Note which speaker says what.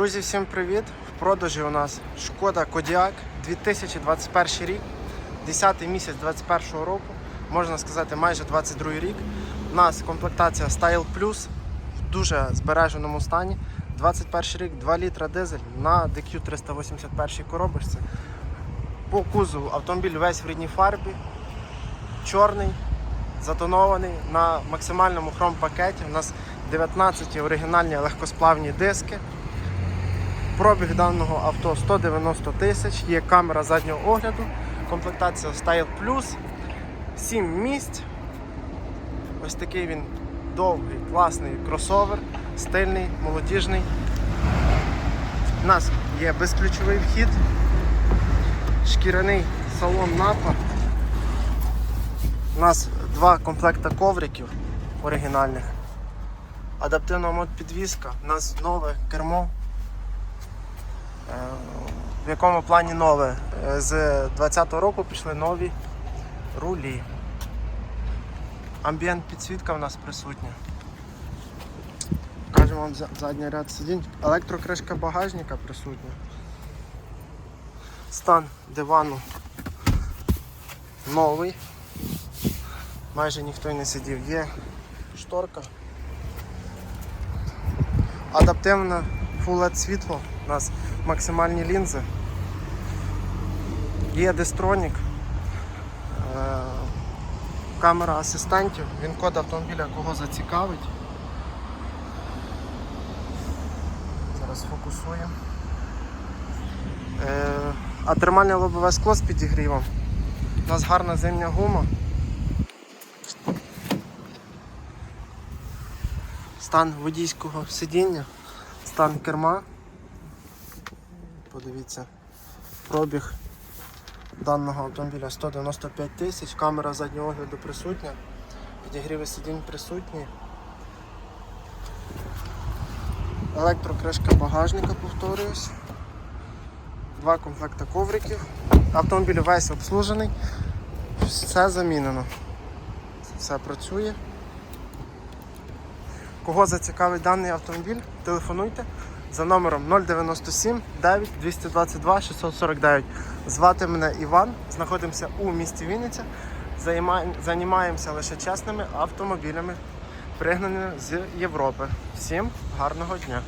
Speaker 1: Друзі, всім привіт! В продажі у нас шкода Кодіак 2021 рік, 10 місяць 2021 року, можна сказати, майже 22 рік. У нас комплектація Style Plus в дуже збереженому стані. 21 рік, 2 літра дизель на DQ 381 коробочці. По кузову автомобіль весь в рідній фарбі, чорний, затонований на максимальному хром пакеті. У нас 19 оригінальні легкосплавні диски. Пробіг даного авто 190 тисяч, є камера заднього огляду, комплектація Style Plus, 7 місць. Ось такий він довгий, класний кросовер, стильний, молодіжний. У нас є безключовий вхід, шкіряний салон напа. У нас два комплекта ковриків оригінальних. Адаптивна мод-підвізка, у нас нове кермо. Е, В якому плані нове? Е, З 2020 року пішли нові рулі. Амбієнт підсвітка в нас присутня. Покажемо вам задній ряд сидінь. Електрокришка багажника присутня. Стан дивану новий. Майже ніхто й не сидів. Є шторка. Адаптивне LED світло. У нас максимальні лінзи. Є дистронік. Е, Камера асистентів, він код автомобіля кого зацікавить. Зараз фокусуємо. Е, А термальне лобове скло з підігрівом. У нас гарна зимня гума. Стан водійського сидіння, стан керма. Подивіться, пробіг даного автомобіля 195 тисяч, камера заднього огляду присутня, підігріви сидінь присутні. Електрокришка багажника, повторююсь. Два комплекти ковриків. Автомобіль весь обслужений. Все замінено. Все працює. Кого зацікавить даний автомобіль, телефонуйте за номером 097 9 222 649. Звати мене Іван, знаходимося у місті Вінниця. Займаєм- Займаємося лише чесними автомобілями, пригнаними з Європи. Всім гарного дня!